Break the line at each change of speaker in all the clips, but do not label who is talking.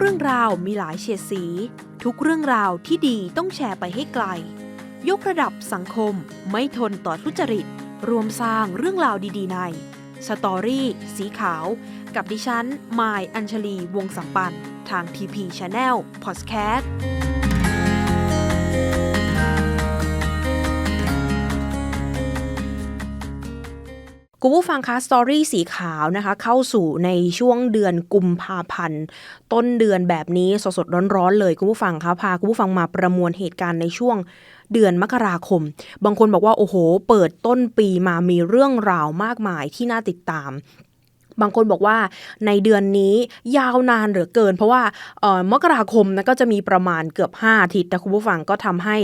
เรื่องราวมีหลายเฉดสี ทุกเรื่องราวที่ดีต้องแชร์ไปให้ไกล ยกระดับสังคมไม่ทนต่อทุจริต รวมสร้างเรื่องราวดีๆในสตอรี่สีขาว กับดิฉันมายอัญชลีวงสัมปัน ทาง TP Channel Podcast คุ ณผู้ฟังคะสตอรี่สีขาวนะคะเข้าสู่ในช่วงเดือนกุมภาพันธ์ ต้นเดือนแบบนี้สดๆร้อนๆเลยคุณผู้ฟังคะพาคุณผู้ฟังมาประมวลเหตุการณ์ในช่วงเดือนมกราคม บางคนบอกว่าโอ้โห เปิดต้นปีมามีเรื่องราวมากมายที่น่าติดตาม บางคนบอกว่าในเดือนนี้ยาวนานเหลือเกิน เพราะว่าเออมกราคมนะก็จะมีประมาณเกือบ 5 อาทิตย์นะคุณผู้ฟังก็ทำให้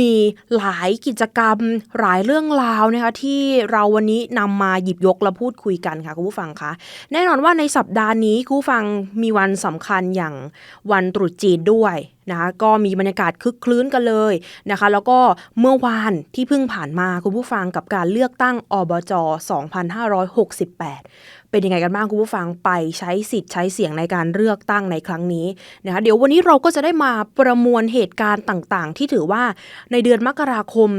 มีหลายกิจกรรมหลายเรื่องราวนะคะที่เราวันนี้นำมาหยิบยกและพูดคุยกันค่ะคุณผู้ฟังคะแน่นอนว่าในสัปดาห์นี้คุณผู้ฟังมีวันสำคัญอย่างวันตรุษจีนด้วยนะคะก็มีบรรยากาศคึกคลื้นกันเลยนะคะ แล้วก็เมื่อวานที่เพิ่งผ่านมาคุณผู้ฟังกับการเลือกตั้งอบจ 2568 เป็นยังไงกันบ้างคุณผู้ฟังไปใช้สิทธิ์ใช้เสียงในการเลือกตั้งในครั้งนี้นะคะเดี๋ยววันนี้เราก็จะได้มาประมวลเหตุการณ์ต่างๆ ที่ถือว่าในเดือนมกราคม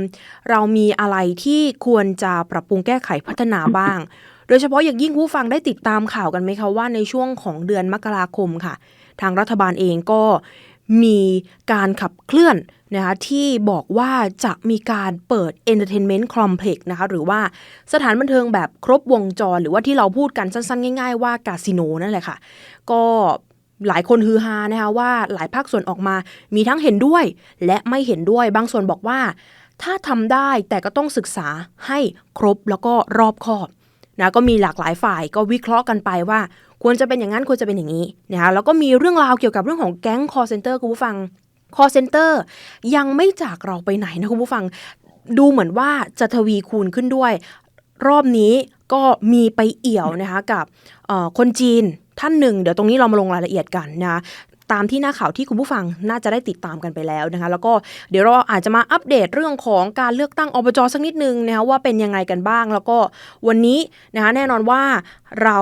เรามีอะไรที่ควรจะปรับปรุงแก้ไขพัฒนาบ้าง โดยเฉพาะอย่างยิ่งผู้ฟังได้ติดตามข่าวกันไหมคะว่าในช่วงของเดือนมกราคมค่ะ ทางรัฐบาลเองก็มีการขับเคลื่อน นะคะที่บอกว่าจะมีการเปิด Entertainment Complex นะคะหรือว่าสถานบันเทิงแบบครบวงจร หรือว่าที่เราพูดกันสั้นๆ ง่ายๆว่ากาสิโนนั่นแหละค่ะ ก็หลายคนฮือฮานะคะว่าหลายภาคส่วนออกมามีทั้งเห็นด้วย และไม่เห็นด้วยบางส่วนบอกว่า ถ้าทำได้แต่ก็ต้องศึกษาให้ครบแล้วก็รอบคอบนะก็มีหลากหลายฝ่ายก็วิเคราะห์กันไปว่า ควรจะเป็นอย่างนั้นควรจะเป็นอย่างนี้นะคะแล้วก็มีเรื่องราวเกี่ยวกับเรื่องของแก๊ง call center คุณผู้ฟัง call center ยังไม่จากเราไปไหนนะคุณผู้ฟัง ดูเหมือนว่าจะทวีคูณขึ้นด้วย รอบนี้ก็มีไปเอี่ยวนะคะกับคนจีนท่านหนึ่ง เดี๋ยวตรงนี้เรามาลงรายละเอียดกันนะตามที่หน้าข่าวที่คุณผู้ฟังน่าจะได้ติดตามกันไปแล้วนะคะ แล้วก็เดี๋ยวเราอาจจะมาอัปเดตเรื่องของการเลือกตั้งอบจสักนิดนึงนะคะว่าเป็นยังไงกันบ้าง แล้วก็วันนี้นะคะแน่นอนว่าเรา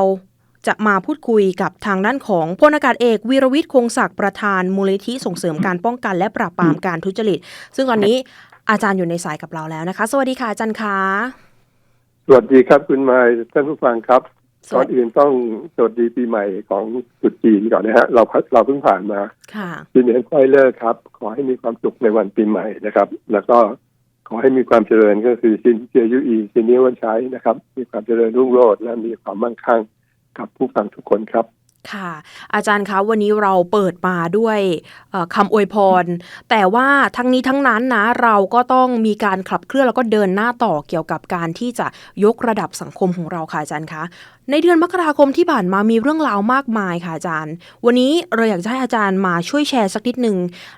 จะมาพูดคุยกับทางด้านของพลอากาศเอกวีรวิทย์คงศักดิ์ประธานมูลนิธิส่งเสริมการป้องกันและปราบปรามการทุจริต ซึ่งตอนนี้อาจารย์อยู่ในสายกับเราแล้วนะคะ สวัสดีค่ะอาจารย์คะ
สวัสดีครับคุณไมายท่านผู้ฟังครับ
ส
ก่
วั
อ
ส
น
ดี
อื่นต้องสวัสดีปีใหม่ของตรุษจีนก่อนนะฮะเราเราเพิ่งผ่านมา
ค่ะ
ปีนี้ค่อยเลิกครับ ขอให้มีความสุขในวันปีใหม่นะครับ แล้วก็ขอให้มีความเจริญก็คือสินเจียยุอีสินนี้วันใช้นะครับ มีความเจริญรุ่งโรจน์และมีความมั่งคั่ง กับผู้ฟังทุกคนครับ
ค่ะอาจารย์คะวันนี้เราเปิดมาด้วยคำอวยพร แต่ว่าทั้งนี้ทั้งนั้นนะเราก็ต้องมีการขับเคลื่อนแล้วก็เดินหน้าต่อเกี่ยวกับการที่จะยกระดับสังคมของเราค่ะอาจารย์คะ ในเดือนมกราคมที่ผ่านมามีเรื่องราวมากมายค่ะอาจารย์ วันนี้เราอยากจะให้อาจารย์มาช่วยแชร์สักนิดหนึ่ง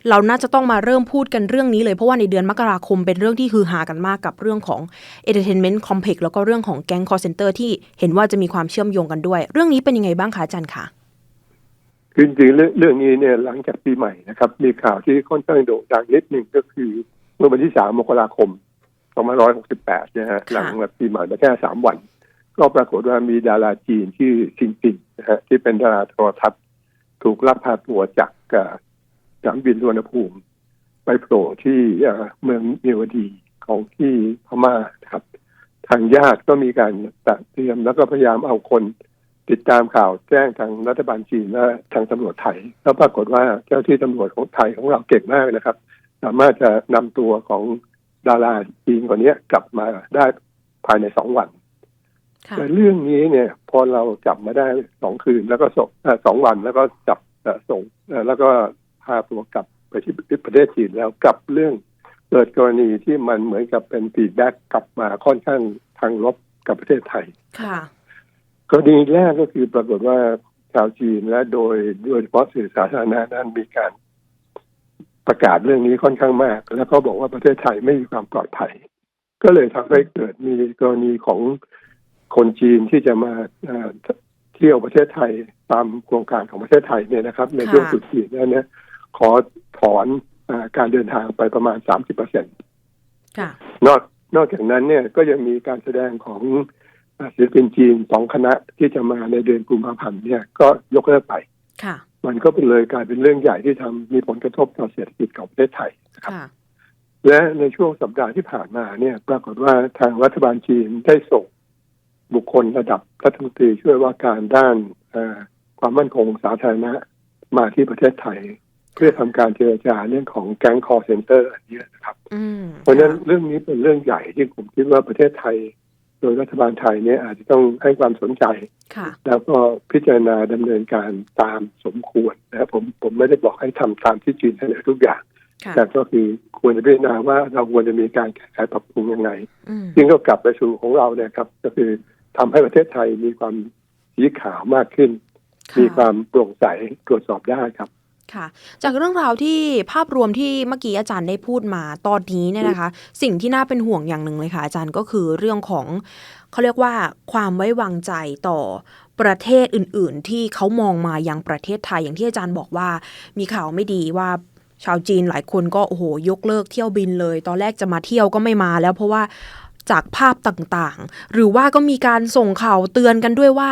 เราน่าจะต้องมาเริ่มพูดกันเรื่องนี้เลย เพราะว่าในเดือนมกราคมเป็นเรื่องที่ฮือฮากันมากกับเรื่องของ Entertainment Complex แล้วก็เรื่องของแก๊ง call center ที่เห็นว่าจะมีความเชื่อมโยงกันด้วย เรื่องนี้เป็นยังไงบ้างคะอาจารย์คะ
คือจริงๆเรื่องเรื่องนี้เนี่ยหลังจากปีใหม่นะครับมีข่าวที่ค่อนข้างโด่งดังนิดหนึ่งก็คือเมื่อวันที่สามมกราคม2568นะฮะหลังแบบปีใหม่มาแค่สามวัน ก็ปรากฏว่ามีดาราจีนชื่อชิงจิงนะฮะที่เป็นดาราโทรทัศน์ ถูกลักพาตัวจากสนามบินสุวรรณภูมิ ไปโผล่ที่เมืองเมียวดีของที่พม่าครับ ทางญาติก็มีการตัดเตรียม แล้วก็พยายามเอาคนติดตามข่าวแจ้งทางรัฐบาลจีนและทางตำรวจไทย แล้วปรากฏว่าเจ้าที่ตำรวจของไทยของเราเก่งมากนะครับ สามารถจะนำตัวของดาราจีนคนนี้กลับมาได้ภายในสองวัน แต่เรื่องนี้เนี่ย พอเราจับมาได้สองคืนแล้วก็ส่งเอ่อสองวันแล้วก็จับเอ่อส่งเอ่อแล้วก็พาตัวกลับไปที่ประเทศจีนแล้วกลับเรื่องเกิดกรณีที่มันเหมือนกับเป็นฟีดแบ็กกลับมาค่อนข้างทางลบกับประเทศไทย
ค่ะ
กรณีแรกก็คือปรากฏว่าชาวจีนและโดยโดยเฉพาะสื่อสาธารณะนั้นมีการประกาศเรื่องนี้ค่อนข้างมาก แล้วก็บอกว่าประเทศไทยไม่มีความปลอดภัย ก็เลยทำให้เกิดมีกรณีของ คนจีนที่จะมาเอ่อเที่ยวประเทศไทยตามโครงการของประเทศไทยเนี่ยนะครับ ในช่วง
ค่ะ
สุดจีนนั้นเนี่ยขอถอนอาการเดินทางไปประมาณสามสิบเปอร์เซ็นต
ค่ะ
นอกนอกจากนั้นเนี่ยก็ยังมีการแสดงของอ่าศิลปินจีนสองคณะที่จะมาในเดือนกุมภาพันธ์เนี่ยก็ยกเลิกไป
ค่ะ
มันก็เป็นเลยกลายเป็นเรื่องใหญ่ที่ทำมีผลกระทบต่อเศรษฐกิจของประเทศไทยนะครับ
ค่ะ
และในช่วงสัปดาห์ที่ผ่านมาเนี่ย ปรากฏว่าทางรัฐบาลจีนได้ส่ง บุคคลระดับรัฐมนตรีช่วยว่าการด้านเอ่อความมั่นคงสาธารณะมาที่ประเทศไทย เพื่อทำการเจรจาเรื่องของแก๊งคอร์เซนเตอร์อันนี้นะครับ
อืม
เพราะฉะนั้นเรื่องนี้เป็นเรื่องใหญ่ที่ผมคิดว่าประเทศไทย โดยรัฐบาลไทยเนี่ยอาจจะต้องให้ความสนใจ
ค่ะ
แล้วก็พิจารณาดำเนินการตามสมควรนะครับผมผมไม่ได้บอกให้ทำตามที่จีนเสนอทุกอย่าง
ค่ะ
แต่ก็คือควรจะพิจารณาว่าเราควรจะมีการแก้ไขปรับปรุงยังไง
อืม
ซึ่งก็กลับไปสู่ของเราเนี่ยครับ ก็คือ ทำให้ประเทศไทยมีความสีขาวมากขึ้น มีความโปร่งใสตรวจสอบได้ครับ
ค่ะ จากเรื่องราวที่ภาพรวมที่เมื่อกี้อาจารย์ได้พูดมาตอนนี้เนี่ยนะคะ สิ่งที่น่าเป็นห่วงอย่างหนึ่งเลยค่ะ อาจารย์ก็คือเรื่องของเขาเรียกว่าความไว้วางใจต่อประเทศอื่น ๆ ที่เขามองมายังประเทศไทยอย่างที่อาจารย์บอกว่า มีข่าวไม่ดีว่าชาวจีนหลายคนก็โอ้โหยกเลิกเที่ยวบินเลย ตอนแรกจะมาเที่ยวก็ไม่มาแล้วเพราะว่า จากภาพต่างๆ หรือว่าก็มีการส่งข่าวเตือนกันด้วยว่า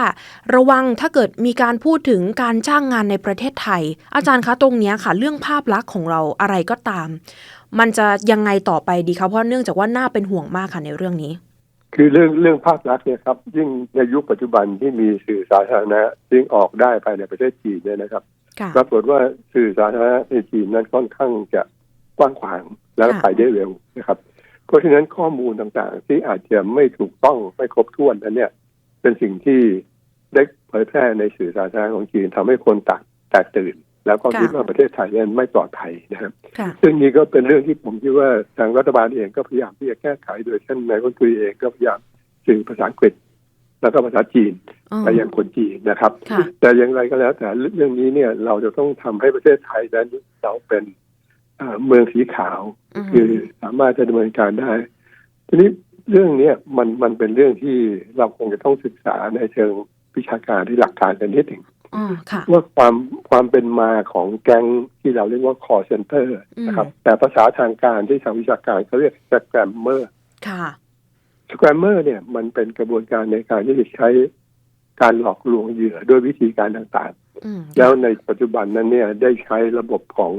ระวังถ้าเกิดมีการพูดถึงการจ้างงานในประเทศไทย อาจารย์คะตรงเนี้ยค่ะ เรื่องภาพลักษณ์ของเราอะไรก็ตาม มันจะยังไงต่อไปดีคะเพราะเนื่องจากว่าน่าเป็นห่วงมากค่ะในเรื่องนี้
คือเรื่องเรื่องภาพลักษณ์เนี่ยครับยิ่งในยุคปัจจุบันที่มีสื่อสาธารณะซึ่งออกได้ภายในประเทศจีนเนี่ยนะครับ
ค่ะ
ปรากฏว่าสื่อสาธารณะในจีนนั้นค่อนข้างจะกว้างขวางแล้ว
ค่ะ
ไปได้เร็วนะครับ เพราะฉะนั้นข้อมูลต่างๆ ที่อาจจะไม่ถูกต้องไม่ครบถ้วนนั้นเนี่ย เป็นสิ่งที่ได้เผยแพร่ในสื่อสาธารณะของจีนทำให้คนแตกแตกตื่น แล้วก็คิดว่าประเทศไทยนั้นไม่ปลอดภัยนะครับ
ค่ะ
ซึ่งนี้ก็เป็นเรื่องที่ผมคิดว่าทางรัฐบาลเองก็พยายามที่จะแก้ไขโดยท่านนายกรัฐมนตรีเองก็พยายามสื่อภาษาอังกฤษแล้วก็ภาษาจีน
อ๋อ
ไปยังคนจีนนะครับ
ค่ะ
แต่อย่างไรก็แล้วแต่เรื่องนี้เนี่ยเราจะต้องทำให้ประเทศไทยนั้นเราเป็น เอ่อเมืองสีขาว
อืม
คือสามารถจะดำเนินการได้ ทีนี้เรื่องเนี้ยมันมันเป็นเรื่องที่เราคงจะต้องศึกษาในเชิงวิชาการที่หลักการกันนิดหนึ่ง
อ๋อค่ะ
ว่าความความเป็นมาของแก๊งที่เราเรียกว่า call center นะครับ แต่ภาษาทางการที่ทางวิชาการเขาเรียก scammer
ค่ะ
scammer เนี่ยมันเป็นกระบวนการในการที่จะใช้การหลอกลวงเหยื่อด้วยวิธีการต่าง
อืม
ๆแล้วในปัจจุบันนั้นเนี่ยได้ใช้ระบบของ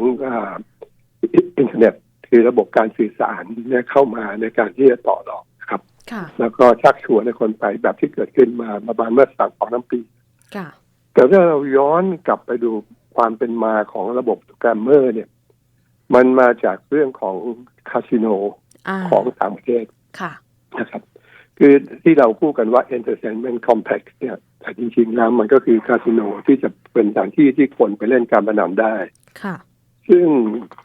อาอินเทอร์เน็ตคือระบบการสื่อสารเนี่ยเข้ามาในการที่จะต่อรองนะครับ
ค่ะ
แล้วก็ชักชวนให้คนไปแบบที่เกิดขึ้นมาประมาณเมื่อสามสองน้ำปี
ค่ะ
แต่ถ้าเราย้อนกลับไปดูความเป็นมาของระบบสแกมเมอร์เนี่ย มันมาจากเรื่องของคาสิโน
อ่า
ของต่างประเทศ
ค่ะ
นะครับ คือที่เราพูดกันว่า entertainment complex เนี่ยแต่จริงๆแล้วมันก็คือคาสิโนที่จะเป็นสถานที่ที่คนไปเล่นการพนันได้
ค่ะ
ซึ่ง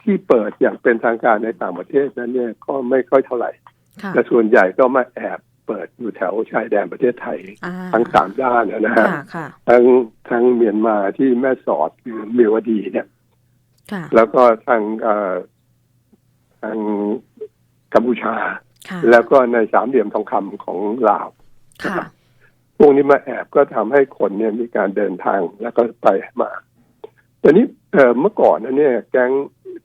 ที่เปิดอย่างเป็นทางการในต่างประเทศนั้นเนี่ยก็ไม่ค่อยเท่าไหร่
ค่ะ
แต่ส่วนใหญ่ก็มาแอบเปิดอยู่แถวชายแดนประเทศไทย
อ่า
ทั้งสามด้านนะฮะ
ค่ะค่ะ
ทั้งทั้งเมียนมาที่แม่สอดคือเมียวดีเนี่ย
ค่ะ
แล้วก็ทางเอ่อทางกัมพูชา
ค่ะ
แล้วก็ในสามเหลี่ยมทองคำของลาว
ค่ะ
พวกนี้มาแอบก็ทำให้คนเนี่ยมีการเดินทางแล้วก็ไปมาแต่นี้ เอ่อเมื่อก่อนนะเนี่ยแก๊ง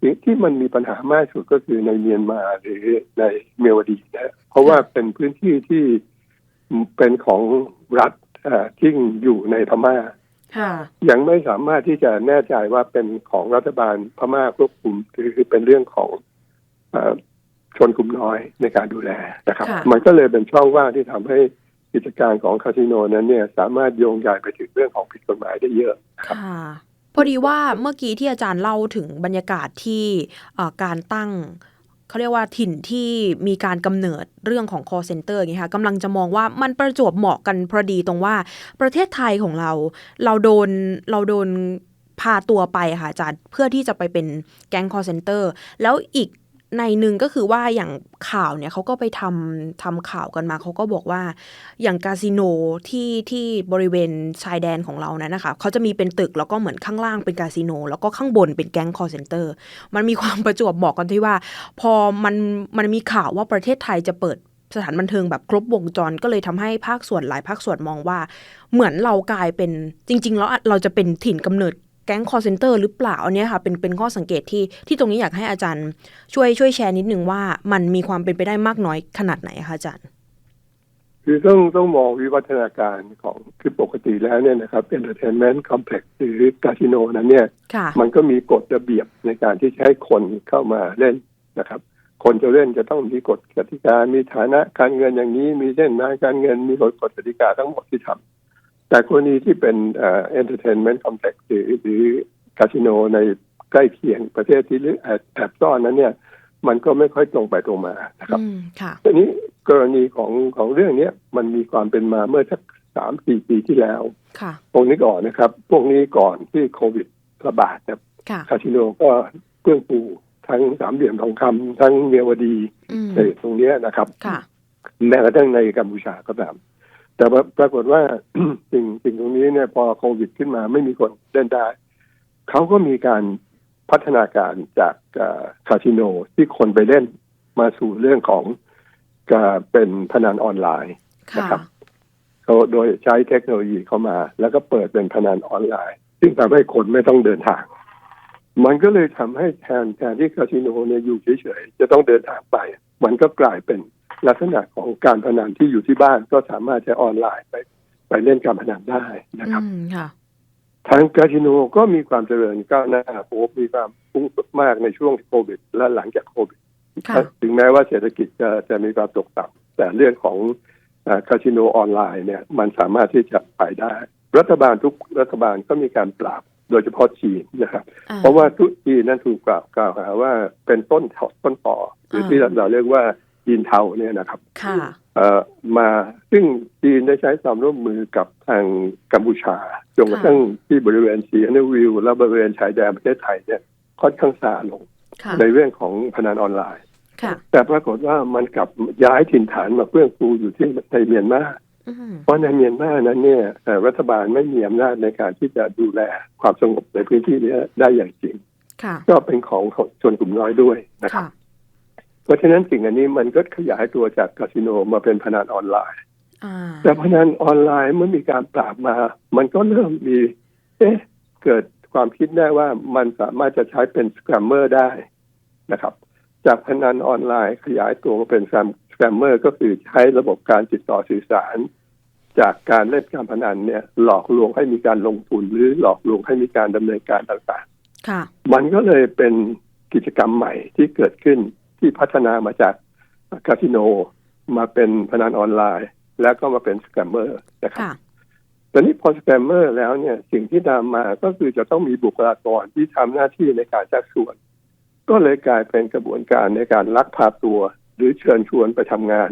ที่ที่มันมีปัญหามากสุดก็คือในเมียนมาหรือในเมียวดีนะเพราะว่าเป็นพื้นที่ที่เป็นของรัฐเอ่อที่อยู่ในพม่า
ค่ะ
ยังไม่สามารถที่จะแน่ใจว่าเป็นของรัฐบาลพม่าควบคุมหรือเป็นเรื่องของเออชนกลุ่มน้อยในการดูแลนะครับ
ค่ะ
มันก็เลยเป็นช่องว่างที่ทำให้กิจการของคาสิโนนั้นเนี่ย สามารถโยงใยไปถึงเรื่องของผิดกฎหมายได้เยอะนะครับ
ค่ะ พอดีว่าเมื่อกี้ที่อาจารย์เล่าถึงบรรยากาศที่การตั้งเขาเรียกว่าถิ่นที่มีการกำเนิดเรื่องของ call center อย่างเงี้ยค่ะกำลังจะมองว่ามันประจวบเหมาะกันพอดีตรงว่าประเทศไทยของเรา เราโดนเราโดนพาตัวไปค่ะอาจารย์เพื่อที่จะไปเป็นแก๊ง call center แล้วอีก ในหนึ่งก็คือว่าอย่างข่าวเนี่ยเขาก็ไปทำทำข่าวกันมาเขาก็บอกว่าอย่างคาสิโนที่ที่บริเวณชายแดนของเรานั้นนะคะเขาจะมีเป็นตึกแล้วก็เหมือนข้างล่างเป็นคาสิโน แล้วก็ข้างบนเป็นแก๊งคอร์เซนเตอร์มันมีความประจวบเหมาะกันที่ว่า พอมันมันมีข่าวว่าประเทศไทยจะเปิดสถานบันเทิงแบบครบวงจรก็เลยทำให้ภาคส่วนหลายภาคส่วนมองว่า เหมือนเรากลายเป็นจริง ๆ แล้วเราจะเป็นถิ่นกำเนิด แก๊งคอร์เซนเตอร์หรือเปล่าอันเนี้ยค่ะเป็นเป็นข้อสังเกตที่ที่ตรงนี้อยากให้อาจารย์ ช่วยช่วยแชร์นิดนึงว่ามันมีความเป็นไปได้มากน้อยขนาดไหนคะอาจารย์
คคือต้องต้องมองวิวัฒนาการของคือปกติแล้วเนี่ยนะครับ entertainment complex หรือคาสิโนนั้นเนี่ย
ค่ะ
มันก็มีกฎระเบียบในการที่จะให้คนเข้ามาเล่นนะครับคนจะเล่นจะต้องมีกฎกติกา มีฐานะการเงินอย่างนี้ มีเส้นทางการเงิน มีกฎกฎกติกาทั้งหมดที่ทำ แต่กรณีที่เป็นเอ่อ entertainment complex หรือหรือคาสิโนในใกล้เคียงประเทศที่แอบแอบซ่อนนั้นเนี่ย มันก็ไม่ค่อยตรงไปตรงมานะครับ
อืมค่ะ
ทีนี้กรณีของของเรื่องเนี้ยมันมีความเป็นมาเมื่อสักสามสี่ปีที่แล้ว
ค่ะ
พวกนี้ก่อนนะครับ พวกนี้ก่อนที่โควิดระบาดนะครับ
ค่ะ
คาสิโนก็เพื่องปูทั้งสามเหลี่ยมทองคำทั้งเมียวดี
อืม
ในตรงเนี้ยนะครับ
ค่ะ
แม้กระทั่งในกัมพูชาก็ตาม แต่ว่าปรากฏว่าสิ่งสิ่งตรงนี้เนี่ยพอโควิดขึ้นมาไม่มีคนเล่นได้ เขาก็มีการพัฒนาการจากเอ่อคาสิโนที่คนไปเล่นมาสู่เรื่องของการเป็นพนันออนไลน์
ค่ะ
นะครับเขาโดยใช้เทคโนโลยีเข้ามา แล้วก็เปิดเป็นพนันออนไลน์ ซึ่งทำให้คนไม่ต้องเดินทาง มันก็เลยทำให้แทนแทนที่คาสิโนเนี่ยอยู่เฉยๆจะต้องเดินทางไป มันก็กลายเป็น ลักษณะของการพนันที่อยู่ที่บ้านก็สามารถใช้ออนไลน์ไปไปเล่นการพนันได้นะครับ
อืมค่ะ
ทางคาสิโนก็มีความเจริญก้าวหน้าโอ้มีความพุ่งมากในช่วงโควิด และหลังจากโควิด
ค่ะ
ถึงแม้ว่าเศรษฐกิจจะจะมีความตกต่ำแต่เรื่องของคาสิโนออนไลน์เนี่ยมันสามารถที่จะไปได้ รัฐบาลทุกรัฐบาลก็มีการปราบโดยเฉพาะจีนนะครับ
อ่
เพราะว่าทุกจีนนั้นถูกกล่าวกล่าวหาว่าเป็นต้นถต้นต่อหรือที่เราเรียกว่า จีนเทาเนี่ยนะครับ
ค่ะ
เอ่อมาซึ่งจีนได้ใช้ความร่วมมือกับทางกัมพูชาจนกระทั่งที่บริเวณสีนวิว และบริเวณชายแดนประเทศไทยเนี่ยค่อนข้างซาลง
ค่ะ
ในเรื่องของพนันออนไลน์
ค่ะ
แต่ปรากฏว่ามันกลับย้ายถิ่นฐานมาเพื่องฟูอยู่ที่ในเมียนมา
อืม
เพราะในเมียนมานั้นเนี่ยเอ่อรัฐบาลไม่มีอำนาจในการที่จะดูแลความสงบในพื้นที่นี้ได้อย่างจริง
ค่ะ
ก็เป็นของชนกลุ่มน้อยด้วยนะครับ
ค่ะ
เพราะฉะนั้นสิ่งอันนี้มันก็ขยายตัวจากคาสิโนมาเป็นพนันออนไลน์
อ่า
แต่พนันออนไลน์เมื่อมีการปราบมา มันก็เริ่มมี เอ๊ะ เกิดความคิดได้ว่ามันสามารถจะใช้เป็นสแกมเมอร์ได้นะครับ จากพนันออนไลน์ขยายตัวมาเป็นสแกมเมอร์ก็คือใช้ระบบการติดต่อสื่อสาร จากการเล่นการพนันเนี่ย หลอกลวงให้มีการลงทุนหรือหลอกลวงให้มีการดำเนินการต่าง
ค่ะ
ๆมันก็เลยเป็นกิจกรรมใหม่ที่เกิดขึ้น ที่พัฒนามาจากคาสิโนมาเป็นพนันออนไลน์ แล้วก็มาเป็นสแกมเมอร์นะครับ
ค่ะ
ตอนนี้พอสแกมเมอร์แล้วเนี่ยสิ่งที่ตามมาก็คือจะต้องมีบุคลากรที่ทำหน้าที่ในการชักชวน ก็เลยกลายเป็นกระบวนการในการลักพาตัว หรือเชิญชวนไปทำงาน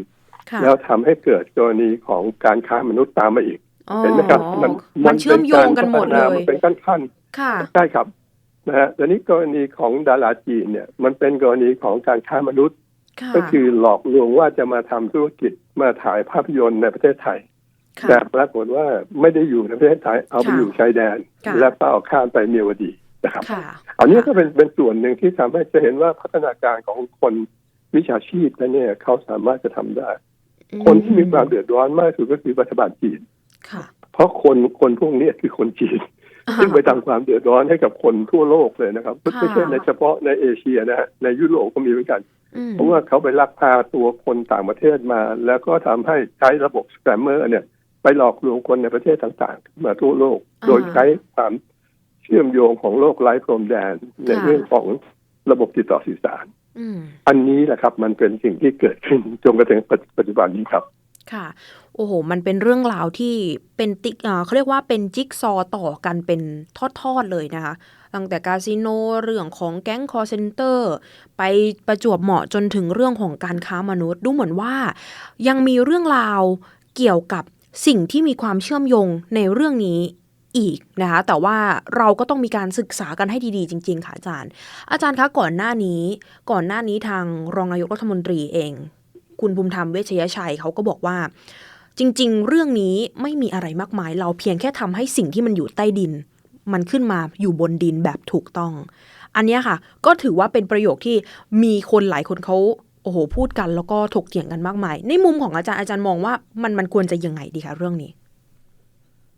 ค่ะ
แล้วทำให้เกิดกรณีของการค้ามนุษย์ตามมาอีก
อ๋อ
เห็นไหมครับ
มันเชื่อมโยงกันหมดเล
มัน
ย
เป็นขั้นขั้น
ค่ะ
ๆใช่ครับ นะฮะตอนนี้กรณีของดาราจีนเนี่ยมันเป็นกรณีของการค้ามนุษย์
ค่ะ
ก็คือหลอกลวงว่าจะมาทำธุรกิจมาถ่ายภาพยนตร์ในประเทศไทย
ค่ะ
แต่ปรากฏว่าไม่ได้อยู่ในประเทศไทยเอาไป
ค่ะ
อยู่ชายแดน
ค่ะ
แล้วก็เอาข้ามไปเมียวดีนะครับ
ค่ะ
อันนี้ก็เป็นเป็นส่วนหนึ่งที่ทำให้จะเห็นว่าพัฒนาการของคนวิชาชีพนั้นเนี่ยเขาสามารถจะทำได้ คนที่มีความเดือดร้อนมากที่สุดก็คือรัฐบาลจีน
ค่ะ
เพราะคนคนพวกนี้คือคนจีน ซึ่งไปทำความเดือดร้อนให้กับคนทั่วโลกเลยนะครับไม่
ค่ะ
ไม่ใช่ในเฉพาะในเอเชียนะฮะในยุโรปก็มีเหมือนกัน
อืม
เพราะว่าเขาไปลักพาตัวคนต่างประเทศมา แล้วก็ทำให้ใช้ระบบสแกมเมอร์เนี่ย ไปหลอกลวงคนในประเทศต่างๆ มาทั่วโลก โดยใช้ความเชื่อมโยงของโลกไร้พรมแดนในเรื่องของระบบติดต่อสื่อสาร
อืม
อันนี้แหละครับ มันเป็นสิ่งที่เกิดขึ้นจนกระทั่งปัจจุบันนี้ครับ
ค่ะ โอ้โห มันเป็นเรื่องราวที่เป็นติ๊กเขาเรียกว่าเป็นจิ๊กซอต่อกันเป็นทอดๆเลยนะคะ ตั้งแต่คาสิโนเรื่องของแก๊งคอร์เซนเตอร์ ไปประจวบเหมาะจนถึงเรื่องของการค้ามนุษย์ ดูเหมือนว่า ยังมีเรื่องราวเกี่ยวกับสิ่งที่มีความเชื่อมโยงในเรื่องนี้อีกนะคะแต่ว่าเราก็ต้องมีการศึกษากันให้ดีๆ จริง ๆ ค่ะอาจารย์ อาจารย์คะก่อนหน้านี้ ก่อนหน้านี้ทางรองนายกรัฐมนตรีเอง คุณภูมิธรรมเวชยชัยเขาก็บอกว่า จริง ๆ เรื่องนี้ไม่มีอะไรมากมาย เราเพียงแค่ทำให้สิ่งที่มันอยู่ใต้ดิน มันขึ้นมาอยู่บนดินแบบถูกต้อง อันเนี้ยค่ะ ก็ถือว่าเป็นประโยคที่มีคนหลายคนเขาโอ้โหพูดกันแล้วก็ถกเถียงกันมากมาย ในมุมของอาจารย์อาจารย์มองว่ามันมันควรจะยังไงดีคะเรื่องนี้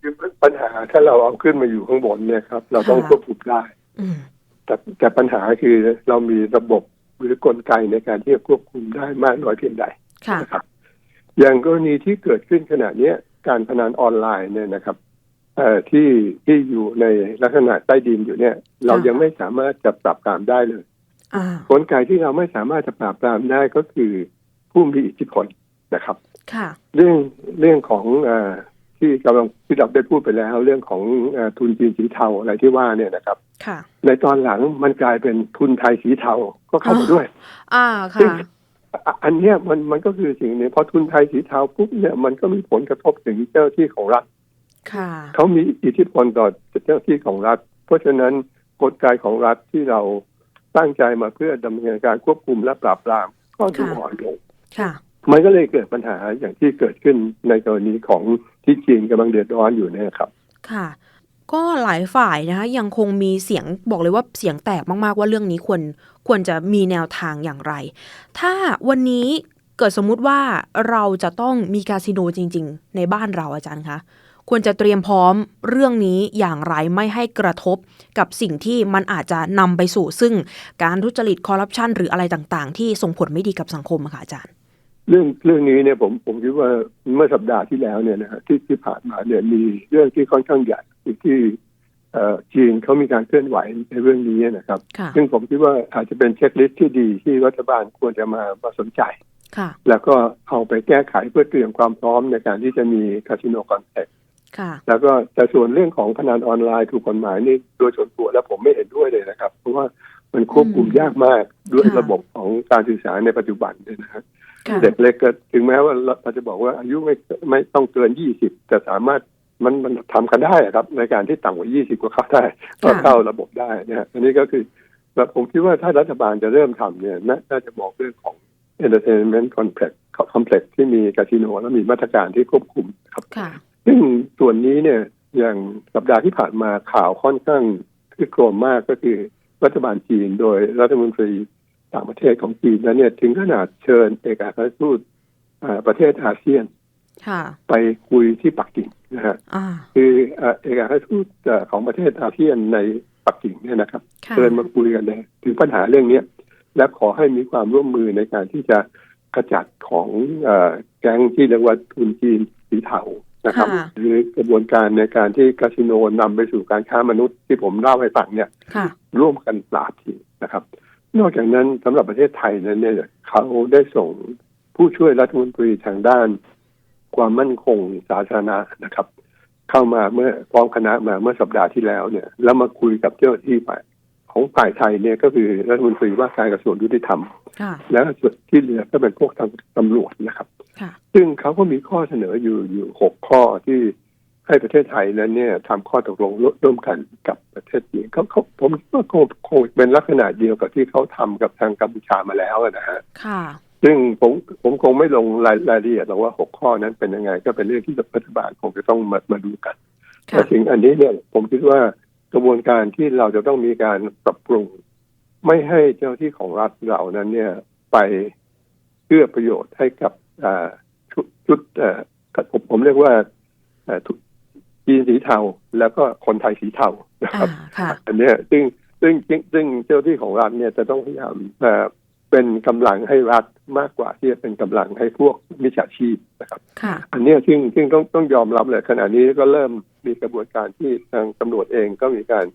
คือปัญหาถ้าเราเอาขึ้นมาอยู่ข้างบนเนี่ยครับ เราต้อง
ค่ะ
ควบคุมได้
อืม
แต่แต่ปัญหาคือเรามีระบบ หรือกลไกในการที่จะควบคุมได้มากน้อยเพียงใด
ค่ะ
นะครับ อย่างกรณีที่เกิดขึ้นขณะเนี้ยการพนันออนไลน์เนี่ยนะครับเอ่อที่ที่อยู่ในลักษณะใต้ดินอยู่เนี่ย เรายังไม่สามารถจะปราบปรามได้เลย
อ่า
กลไกที่เราไม่สามารถจะปราบปรามได้ก็คือผู้มีอิทธิพลนะครับ
ค่ะ
เรื่องเรื่องของเออ ที่กำลังที่เราได้พูดไปแล้ว เรื่องของเออทุนจีนสีเทาอะไรที่ว่าเนี่ยนะครับ
ค่ะ
ในตอนหลังมันกลายเป็นทุนไทยสีเทาก็เข้ามาด้วย
อ่า
ซึ่ง
ค่ะ
อะอันเนี้ยมันมันก็คือสิ่งหนึงพอทุนไทยสีเทาปุ๊บเนี่ยมันก็มีผลกระทบถึงเจ้าหน้าที่ของรัฐ
ค่ะ
เขามีอิทธิพลต่อเจ้าหน้าที่ของรัฐ เพราะฉะนั้นกลไกของรัฐที่เราตั้งใจมาเพื่อดำเนินการควบคุมและปราบปรามก็ดู
ค่ะ
อ่อนลง
ค่ะ
มันก็เลยเกิดปัญหาอย่างที่เกิดขึ้นในกรณีของ ที่จีนกำลังเดือดร้อนอยู่เนี่ยครับ
ค่ะ ก็หลายฝ่ายนะคะยังคงมีเสียงบอกเลยว่าเสียงแตกมากๆ ว่าเรื่องนี้ควรควรจะมีแนวทางอย่างไร ถ้าวันนี้เกิดสมมุติว่าเราจะต้องมีคาสิโนจริง ๆ ในบ้านเราอาจารย์คะควรจะเตรียมพร้อมเรื่องนี้อย่างไรไม่ให้กระทบกับสิ่งที่มันอาจจะนำไปสู่ซึ่งการทุจริตคอร์รัปชันหรืออะไรต่างๆ ที่ส่งผลไม่ดีกับสังคมะค่ะอาจารย์
เรื่องเรื่องนี้เนี่ยผมผมคิดว่าเมื่อสัปดาห์ที่แล้วเนี่ยนะฮะที่ที่ผ่านมาเนี่ยมีเรื่องที่ค่อนข้างใหญ่ที่เอ่อจีนเขามีการเคลื่อนไหวในเรื่องนี้นะครับ
ค่ะ
ซึ่งผมคิดว่าอาจจะเป็นเช็คลิสต์ที่ดีที่รัฐบาลควรจะมามาสนใจ
ค่ะ
แล้วก็เอาไปแก้ไขเพื่อเตรียมความพร้อมในการที่จะมีคาสิโนคอนแทค
ค่ะ
แล้วก็แต่ส่วนเรื่องของพนันออนไลน์ถูกกฎหมายนี่โดยส่วนตัวแล้วผมไม่เห็นด้วยเลยนะครับ เพราะว่ามันควบคุม
อืม
ยากมากด้วย
ค่ะ
ระบบของการสื่อสารในปัจจุบันเนี่ยนะฮะ
ค่ะ
เด็กเล็กก็ถึงแม้ว่าเราจะบอกว่าอายุไม่ไม่ต้องเกินยี่สิบแต่สามารถมันมันทำกันได้อะครับ ในการที่ต่ำกว่ายี่สิบก็เข้าได้ก็เข้าระบบได้นะฮะอันนี้ก็คือแบบผมคิดว่าถ้ารัฐบาลจะเริ่มทำเนี่ยน่าน่าจะบอกเรื่องของ entertainment complex complex ที่มีคาสิโนแล้วมีมาตรการที่ควบคุมครับ
ค่ะ
ซึ่งส่วนนี้เนี่ยอย่างสัปดาห์ที่ผ่านมาข่าวค่อนข้างคลึกโครมมากก็คือรัฐบาลจีนโดยรัฐมนตรี ต่างประเทศของจีนนั้นเนี่ยถึงขนาดเชิญเอกอัครราชทูตอ่าประเทศอาเซียน
ค่ะ
ไปคุยที่ปักกิ่งนะฮะ
อ่า
คืออ่าเอกอัครราชทูตอ่าของประเทศอาเซียนในปักกิ่งเนี่ยนะครับ
ค่ะ
เชิญมาคุยกันเลยถึงปัญหาเรื่องเนี้ยและขอให้มีความร่วมมือในการที่จะกระจัดของเออแก๊งที่เรียกว่าทุนจีนสีเทานะครับ
ค่ะ
หรือกระบวนการในการที่คาสิโนนำไปสู่การค้ามนุษย์ที่ผมเล่าให้ฟังเนี่ย
ค่ะ
ร่วมกันปราบทีนะครับ นอกจากนั้นสำหรับประเทศไทยนั้นเนี่ยเขาได้ส่งผู้ช่วยรัฐมนตรีทางด้าน ความมั่นคงสาธารณะนะครับ เข้ามาเมื่อพร้อมคณะมาเมื่อสัปดาห์ที่แล้วเนี่ย แล้วมาคุยกับเจ้าหน้าที่ฝ่ายของฝ่ายไทยเนี่ยก็คือรัฐมนตรีว่าการกระทรวงยุติธรรม
ค่ะ
แล้วส่วนที่เหลือก็เป็นพวกทางตำรวจนะครับ
ค่ะ
ซึ่งเขาก็มีข้อเสนออยู่อยู่หกข้อที่ ให้ประเทศไทยนั้นเนี่ยทำข้อตกลงร่วมกันกับประเทศจีนเขาเขาผมคิดว่าคงคงเป็นลักษณะเดียวกับที่เขาทำกับทางกัมพูชามาแล้วนะฮะ
ค่ะ
ซึ่งผมผมคงไม่ลงรายรายละเอียดหรอกว่าหกข้อนั้นเป็นยังไง ก็เป็นเรื่องที่รัฐบาลคงจะต้องมามาดูกัน
ค่ะ
แต่สิ่งอันนี้เนี่ยผมคิดว่ากระบวนการที่เราจะต้องมีการปรับปรุง ไม่ให้เจ้าที่ของรัฐเรานั้นเนี่ยไปเพื่อประโยชน์ให้กับอ่าชุดชุดเอ่อผมผมเรียกว่าเอ่อทุ จีนสีเทาแล้วก็คนไทยสีเทานะครับ
อ่าค่ะ
อันเนี้ยซึ่งซึ่งซึ่งซึ่งเจ้าที่ของรัฐเนี่ยจะต้องพยายามเอ่อเป็นกำลังให้รัฐมากกว่าที่จะเป็นกำลังให้พวกมิจฉาชีพนะครับ
ค่ะ
อันเนี้ยซึ่งซึ่งต้องต้องยอมรับเลยขณะนี้ก็เริ่มมีกระบวนการที่ทางตำรวจเองก็มีการ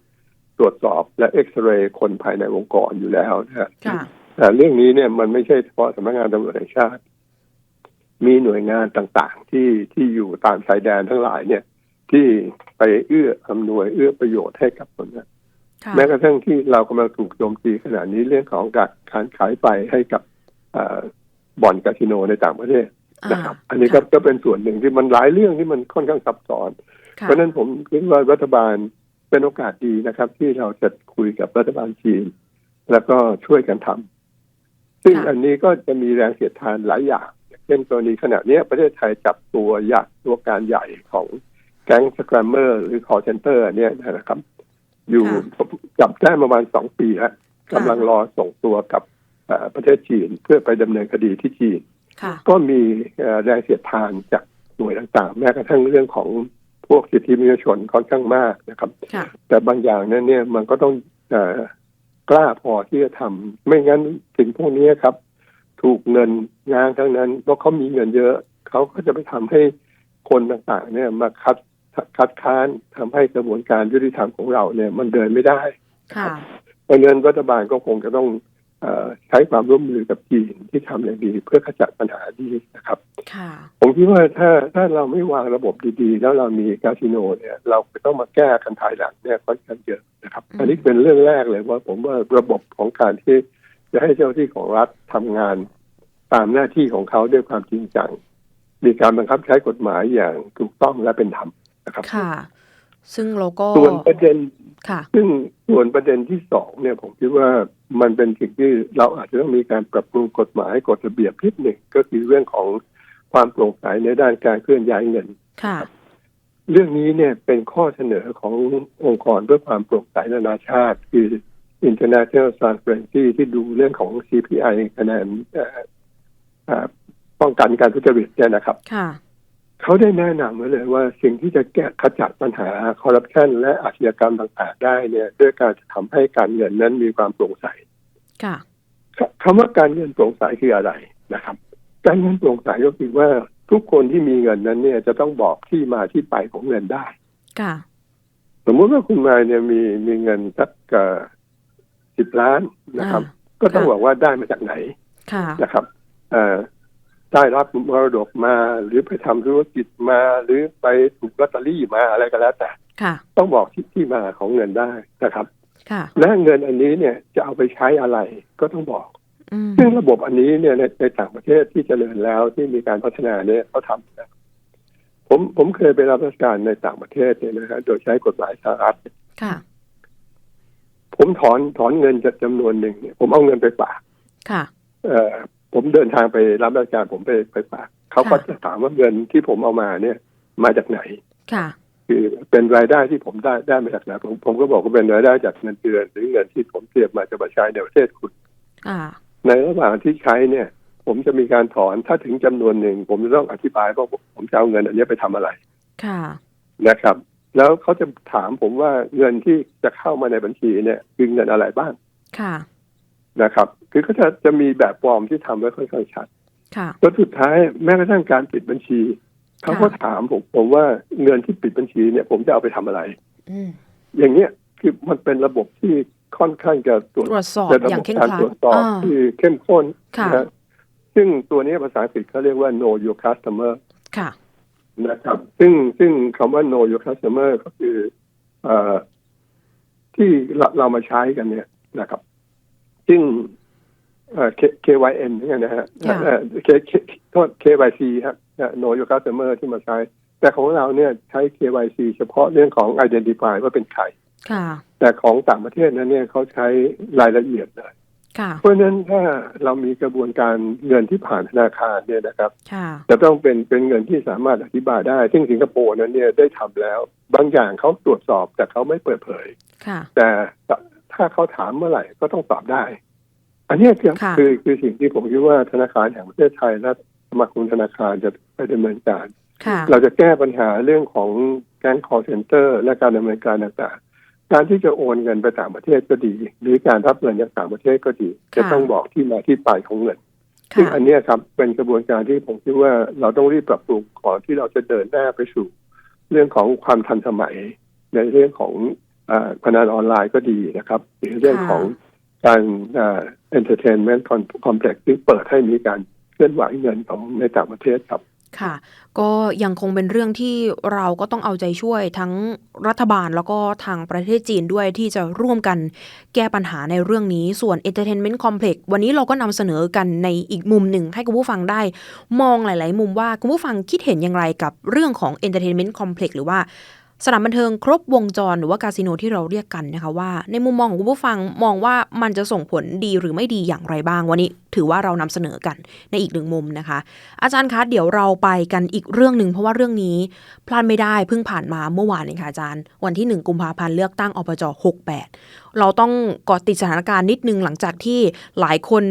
ตรวจสอบและเอ็กซเรย์คนภายในองค์กรอยู่แล้วนะฮะ
ค่ะ
แต่เรื่องนี้เนี่ยมันไม่ใช่เฉพาะสำนักงานตำรวจแห่งชาติ มีหน่วยงานต่างๆ ที่ที่อยู่ตามชายแดนทั้งหลายเนี่ย ที่ไปเอื้ออำนวยเอื้อประโยชน์ให้กับคนนั้น
ค่ะ
แม้กระทั่งที่เรากำลังถูกโจมตีขณะนี้เรื่องของการการขายไฟให้กับเอ่อบ่อนคาสิโนในต่างประเทศ
อ่า
นะครับ อันนี้ก็ก็เป็นส่วนหนึ่งที่มันหลายเรื่องที่มันค่อนข้างซับซ้อน
ค่ะ
เพราะฉะนั้นผมคิดว่ารัฐบาลเป็นโอกาสดีนะครับ ที่เราจะคุยกับรัฐบาลจีน แล้วก็ช่วยกันทำซึ่ง
ค่ะ
อันนี้ก็จะมีแรงเสียดทานหลายอย่าง เช่นกรณีขณะเนี้ยประเทศไทยจับตัวใหญ่ตัวการใหญ่ของ แก๊งสแกรมเมอร์หรือ call center เนี่ยนะครับ อยู่จับได้ประมาณสองปีแล้วกำลังรอส่งตัวกับเอ่อประเทศจีนเพื่อไปดำเนินคดีที่จีน
ค่ะ
ก็มีเอ่อแรงเสียดทานจากหน่วยต่างๆ แม้กระทั่งเรื่องของพวกสิทธิมนุษยชนค่อนข้างมากนะครับ
ค่ะ
แต่บางอย่างนั้นเนี่ยมันก็ต้องเออกล้าพอที่จะทำไม่งั้นสิ่งพวกนี้ครับ ถูกเงินงานทั้งนั้นเพราะเขามีเงินเยอะ เขาก็จะไปทำให้คนต่างๆ เนี่ยมาคัด คัดค้านทำให้กระบวนการยุติธรรมของเราเนี่ย มันเดินไม่ได้
ค่ะ
เพราะฉะนั้นรัฐบาลก็คงจะต้องเออใช้ความร่วมมือกับจีนที่ทำอย่างดีเพื่อขจัดปัญหานี้นะครับ
ค่ะ
ผมคิดว่าถ้าถ้าเราไม่วางระบบดีๆ แล้วเรามีคาสิโนเนี่ย เราจะต้องมาแก้กันภายหลังเนี่ยค่อนข้างเยอะนะครับ
อืม
อันนี้เป็นเรื่องแรกเลยว่าผมว่าระบบของการที่จะให้เจ้าหน้าที่ของรัฐทำงานตามหน้าที่ของเขาด้วยความจริงจัง มีการบังคับใช้กฎหมายอย่างถูกต้องและเป็นธรรม นะครับ
ค่ะ ซึ่งเราก็
ส่วนประเด็น
ค่ะ
ซึ่งส่วนประเด็นที่สองเนี่ยผมคิดว่ามันเป็นสิ่งที่เราอาจจะต้องมีการปรับปรุงกฎหมายกฎระเบียบนิดหนึ่งก็คือเรื่องของความโปร่งใสในด้านการเคลื่อนย้ายเงิน
ค่ะ
เรื่องนี้เนี่ยเป็นข้อเสนอขององค์กรเพื่อความโปร่งใสนานาชาติ คือ International Transparency ที่ดูเรื่องของ CPI คะแนนเอ่อเอ่อป้องกันการทุจริตเนี่ยนะครับ
ค่ะ
เขาได้แนะนำไว้เลยว่าสิ่งที่จะแก้ขจัดปัญหาคอร์รัปชันและอาชญากรรมต่างๆ ได้เนี่ยด้วยการทำให้การเงินนั้นมีความโปร่งใส
ค่ะ
คำว่าการเงินโปร่งใสคืออะไรนะครับ การเงินโปร่งใสก็คือว่าทุกคนที่มีเงินนั้นเนี่ยจะต้องบอกที่มาที่ไปของเงินได้
ค่ะ
สมมุติว่าคุณมายเนี่ยมีมีเงินสักสิบล้านนะครับ
อ่า
ก็ต้อง
ค่ะ
บอกว่าได้มาจากไหน
ค่ะ
นะครับเอ่อ ได้รับมรดกมา หรือไปทำธุรกิจมา หรือไปถูกลอตเตอรี่มาอะไรก็แล้วแต่
ค่ะ
ต้องบอกที่ที่มาของเงินได้นะครับ
ค่ะ
และเงินอันนี้เนี่ยจะเอาไปใช้อะไรก็ต้องบอก
อืม
ซึ่งระบบอันนี้เนี่ยในในต่างประเทศที่เจริญแล้วที่มีการพัฒนาเนี่ยเขาทำนะผมผมเคยไปรับราชการในต่างประเทศเนี่ยนะฮะโดยใช้กฎหมายสหรัฐ
ค่ะ
ผมถอนถอนเงินจากจำนวนหนึ่งเนี่ยผมเอาเงินไปฝาก
ค่ะ
เอ่อ ผมเดินทางไปรับราชการผมไปไปฝากเขาก็
ค่ะ
จะถามว่าเงินที่ผมเอามาเนี่ย มาจากไหน
ค่ะ
คือเป็นรายได้ที่ผมได้ได้มาจากไหนผมผมก็บอกว่าเป็นรายได้จากเงินเดือน หรือเงินที่ผมเตรียมมาจะมาใช้ในประเทศคุณ
อ่า
ในระหว่างที่ใช้เนี่ย ผมจะมีการถอนถ้าถึงจำนวนหนึ่ง ผมจะต้องอธิบายว่าผมผมจะเอาเงิน อันนี้ไปทำอะไร
ค่ะ
นะครับ แล้วเขาจะถามผมว่าเงินที่จะเข้ามาในบัญชีเนี่ยคือเงินอะไรบ้าง
ค่ะ
นะครับ คือเขาจะจะมีแบบฟอร์มที่ทำไว้ค่อนข้างชัด
ค่ะ
แล้วสุดท้ายแม้กระทั่งการปิดบัญชีเขาก็ถามผมผมว่าเงินที่ปิดบัญชีเนี่ย ผมจะเอาไปทำอะไร
อืม
อย่างเงี้ยคือมันเป็นระบบที่ค่อนข้างจะตรวจ
ตรวจสอบ
เป็นระ
อย่า
บ
ง
บ
เคร่ง
การ
ครั
ตร
ด
วจสอบ
อ่า
ที่เข้มข้น
ค่ะ
นะฮะซึ่งตัวนี้ภาษาอังกฤษเขาเรียกว่า know your customer
ค่ะ
นะครับ ซึ่งซึ่งคำว่า know your customer ก็คือเอ่อที่เราเรามาใช้กันเนี่ยนะครับ ซึ่งเอ่อ K- KYN เนี่ยนะฮะ
ค่ะ
เอ่อ K- K- โทษ KYC ครับเอ่อ know your customer ที่มาใช้ แต่ของเราเนี่ยใช้ KYC เฉพาะเรื่องของ identify ว่าเป็นใคร
ค่ะ
แต่ของต่างประเทศนั้นเนี่ยเขาใช้รายละเอียดเลย
ค่ะ
เพราะฉะนั้นถ้าเรามีกระบวนการเงินที่ผ่านธนาคารเนี่ยนะครับ
ค่ะ
จะต้องเป็นเป็นเงินที่สามารถอธิบายได้ ซึ่งสิงคโปร์นั้นเนี่ยได้ทำแล้ว บางอย่างเขาตรวจสอบแต่เขาไม่เปิดเผย
ค่ะ
แต่ ถ้าเขาถามเมื่อไหร่ก็ต้องตอบได้ อันเนี้ยคือ
ค่ะ
คือคือสิ่งที่ผมคิดว่าธนาคารแห่งประเทศไทยและสมาคมธนาคารจะไปดำเนินการ
ค่ะ
เราจะแก้ปัญหาเรื่องของแก๊ง call center และการดำเนินการต่างๆ การที่จะโอนเงินไปต่างประเทศก็ดี หรือการรับเงินจากต่างประเทศก็ดี จะต้องบอกที่มาที่ไปของเงินซึ่ง
ค่ะ
อันเนี้ยครับเป็นกระบวนการที่ผมคิดว่าเราต้องรีบปรับปรุงก่อนที่เราจะเดินหน้าไปสู่ เรื่องของความทันสมัยในเรื่องของอา พนันออนไลน์ก็ดีนะครับหรือเรื่องของการเอ็นเตอร์เทนเมนต์คอมเพล็กซ์ที่เปิดให้มีการเคลื่อนไหวเงินของในต่างประเทศครับ
ค่ะ ก็ยังคงเป็นเรื่องที่เราก็ต้องเอาใจช่วยทั้งรัฐบาลแล้วก็ทางประเทศจีนด้วยที่จะร่วมกันแก้ปัญหาในเรื่องนี้ส่วน Entertainment Complex วันนี้เราก็นำเสนอกันในอีกมุมหนึ่งให้คุณผู้ฟังได้ มองหลาย ๆ มุมว่าคุณผู้ฟังคิดเห็นอย่างไรกับเรื่องของ Entertainment Complex หรือว่า สถานบันเทิงครบวงจรหรือว่าคาสิโนที่เราเรียกกันนะคะว่า ในมุมมองของคุณผู้ฟังมองว่ามันจะส่งผลดีหรือไม่ดีอย่างไรบ้างวันนี้ ถือว่าเรานำเสนอกันในอีกหนึ่งมุมนะคะ อาจารย์คะเดี๋ยวเราไปกันอีกเรื่องหนึ่งเพราะว่าเรื่องนี้พลาดไม่ได้เพิ่งผ่านมาเมื่อวานเองค่ะอาจารย์ วันที่ 1 กุมภาพันธ์เลือกตั้งอบจ68 เราต้องเกาะติดสถานการณ์นิดนึงหลังจากที่หลายคน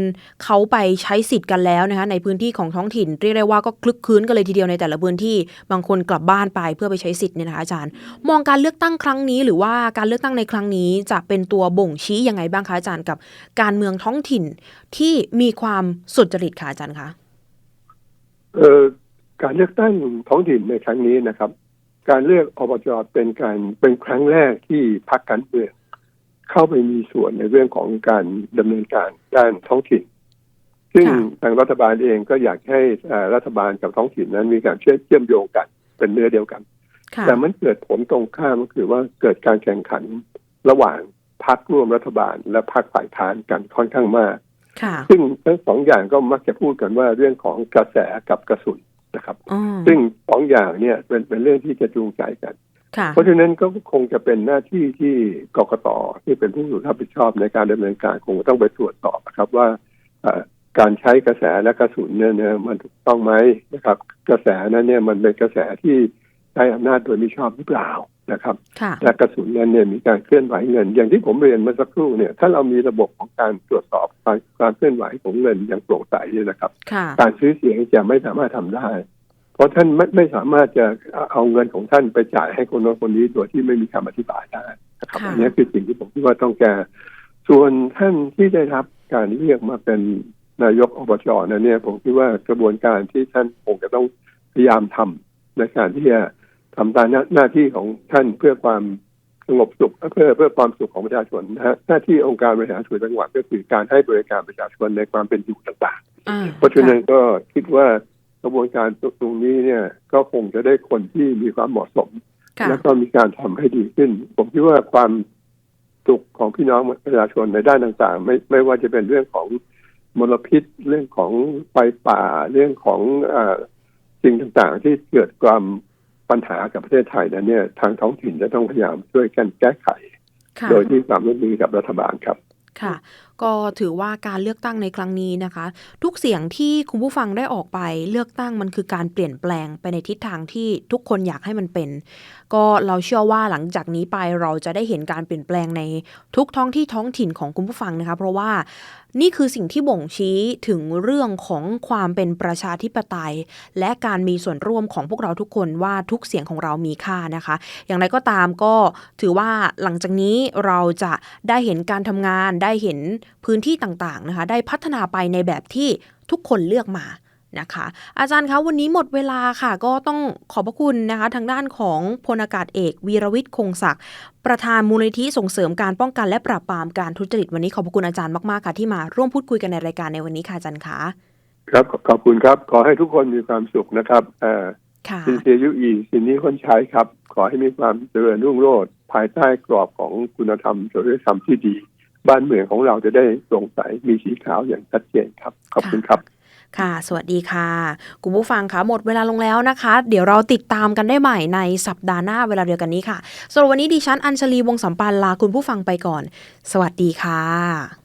เขาไปใช้สิทธิ์กันแล้วนะคะในพื้นที่ของท้องถิ่นเรียกได้ว่าก็คลึกคลื้นกันเลยทีเดียวในแต่ละพื้นที่บางคนกลับบ้านไปเพื่อไปใช้สิทธิ์เนี่ยนะคะอาจารย์ มองการเลือกตั้งครั้งนี้ หรือว่าการเลือกตั้งในครั้งนี้จะเป็นตัวบ่งชี้ยังไงบ้างคะอาจารย์กับการเมืองท้องถิ่นที่มีความสุจริตค่ะอาจารย์คะ
เออการเลือกตั้งท้องถิ่นในครั้งนี้นะครับ การเลือกอบจเป็นการเป็นครั้งแรกที่พรรคการเมืองเข้าไปมีส่วนในเรื่องของการดำเนินการด้านท้องถิ่น ซึ่ง
ค่ะ
ทางรัฐบาลเองก็อยากให้เอ่อรัฐบาลกับท้องถิ่นนั้นมีการเชื่อเชื่อมโยงกันเป็นเนื้อเดียวกัน
ค่ะ
แต่มันเกิดผลตรงข้ามก็คือว่าเกิดการแข่งขันระหว่างพรรคร่วมรัฐบาลและพรรคฝ่ายค้านกันค่อนข้างมาก
ค่ะ
ซึ่งทั้งสองอย่างก็มักจะพูดกันว่าเรื่องของกระแสกับกระสุนนะครับ
อืม
ซึ่งสองอย่างเนี่ยเป็นเป็นเรื่องที่จะจูงใจกัน
ค่ะ
เพราะฉะนั้นก็คงจะเป็นหน้าที่ที่กกตที่เป็นผู้รับผิดชอบในการดำเนินการคงต้องไปตรวจสอบนะครับว่าเอ่อการใช้กระแสและกระสุนเนี่ยเนี่ยมันถูกต้องไหมนะครับ กระแสนั้นเนี่ยมันเป็นกระแสที่ใช้อำนาจโดยไม่ชอบหรือเปล่า นะครับ
ค่ะ
และกระสุนนั้นเนี่ยมีการเคลื่อนไหวเงิน อย่างที่ผมเรียนเมื่อสักครู่เนี่ยถ้าเรามีระบบของการตรวจสอบการการเคลื่อนไหวของเงินอย่างโปร่งใสเนี่ยนะครับ
ค่ะ
การซื้อเสียงจะไม่สามารถทำได้ เพราะท่านไม่ไม่สามารถจะเอาเงินของท่านไปจ่ายให้คนโน้นคนนี้โดยที่ไม่มีคำอธิบายได้นะครับ
ค่ะ
อันนี้คือสิ่งที่ผมคิดว่าต้องแก้ส่วนท่านที่ได้รับการเรียกมาเป็นนายกอบจนั้นเนี่ยผมคิดว่ากระบวนการที่ท่านคงจะต้องพยายามทำในการที่จะ ทำตามหน้าหน้าที่ของท่านเพื่อความสงบสุขเพื่อเพื่อความสุขของประชาชนนะฮะหน้าที่องค์การบริหารส่วนจังหวัดก็คือการให้บริการประชาชนในความเป็นอยู่ต่างๆ
อ่า
เพราะฉะนั้นก็คิดว่ากระบวนการตรงนี้เนี่ยก็คงจะได้คนที่มีความเหมาะสม
ค่ะ
แล้วก็มีการทำให้ดีขึ้น ผมคิดว่าความสุขของพี่น้องประชาชนในด้านต่างๆ ไม่ไม่ว่าจะเป็นเรื่องของมลพิษเรื่องของไฟป่าเรื่องของเออสิ่งต่างๆ ที่เกิดความ ปัญหากับประเทศไทยนั้นเนี่ยทางท้องถิ่นจะต้องพยายามช่วยกันแก้ไข
ค่ะ
โดยที่ความร่วมมือกับรัฐบาลครับ
ค่ะ ก็ถือว่าการเลือกตั้งในครั้งนี้นะคะ ทุกเสียงที่คุณผู้ฟังได้ออกไปเลือกตั้งมันคือการเปลี่ยนแปลงไปในทิศทางที่ทุกคนอยากให้มันเป็น ก็เราเชื่อว่าหลังจากนี้ไปเราจะได้เห็นการเปลี่ยนแปลงในทุกท้องที่ท้องถิ่นของคุณผู้ฟังนะคะเพราะว่านี่คือสิ่งที่บ่งชี้ถึงเรื่องของความเป็นประชาธิปไตย และการมีส่วนร่วมของพวกเราทุกคนว่าทุกเสียงของเรามีค่านะคะ อย่างไรก็ตามก็ถือว่าหลังจากนี้เราจะได้เห็นการทำงานได้เห็นพื้นที่ต่างๆนะคะได้พัฒนาไปในแบบที่ทุกคนเลือกมานะคะ อาจารย์คะวันนี้หมดเวลาค่ะ ก็ต้องขอบพระคุณนะคะ ทางด้านของพลอากาศเอก วีรวิทย์คงศักดิ์ประธานมูลนิธิส่งเสริมการป้องกันและปราบปรามการทุจริตวันนี้ขอบพระคุณอาจารย์มากๆค่ะที่มาร่วมพูดคุยกันในรายการในวันนี้ค่ะอาจารย์คะ
ครับขอบคุณครับ ขอให้ทุกคนมีความสุขนะครับเอ่อ
ค่ะ
สินเสียยุอีสินนี้คนใช้ครับ ขอให้มีความเจริญรุ่งโรจน์ภายใต้กรอบของคุณธรรมจริยธรรมที่ดี บ้านเมืองของเราจะได้โปร่งใสมีสีขาวอย่างชัดเจนครับ ขอบคุณครับ
ค่ะ สวัสดีค่ะ คุณผู้ฟังคะหมดเวลาลงแล้วนะคะ เดี๋ยวเราติดตามกันได้ใหม่ในสัปดาห์หน้าเวลาเดียวกันนี้ค่ะสำหรับวันนี้ดิฉันอัญชลีวงศ์สัมปันลาคุณผู้ฟังไปก่อน สวัสดีค่ะ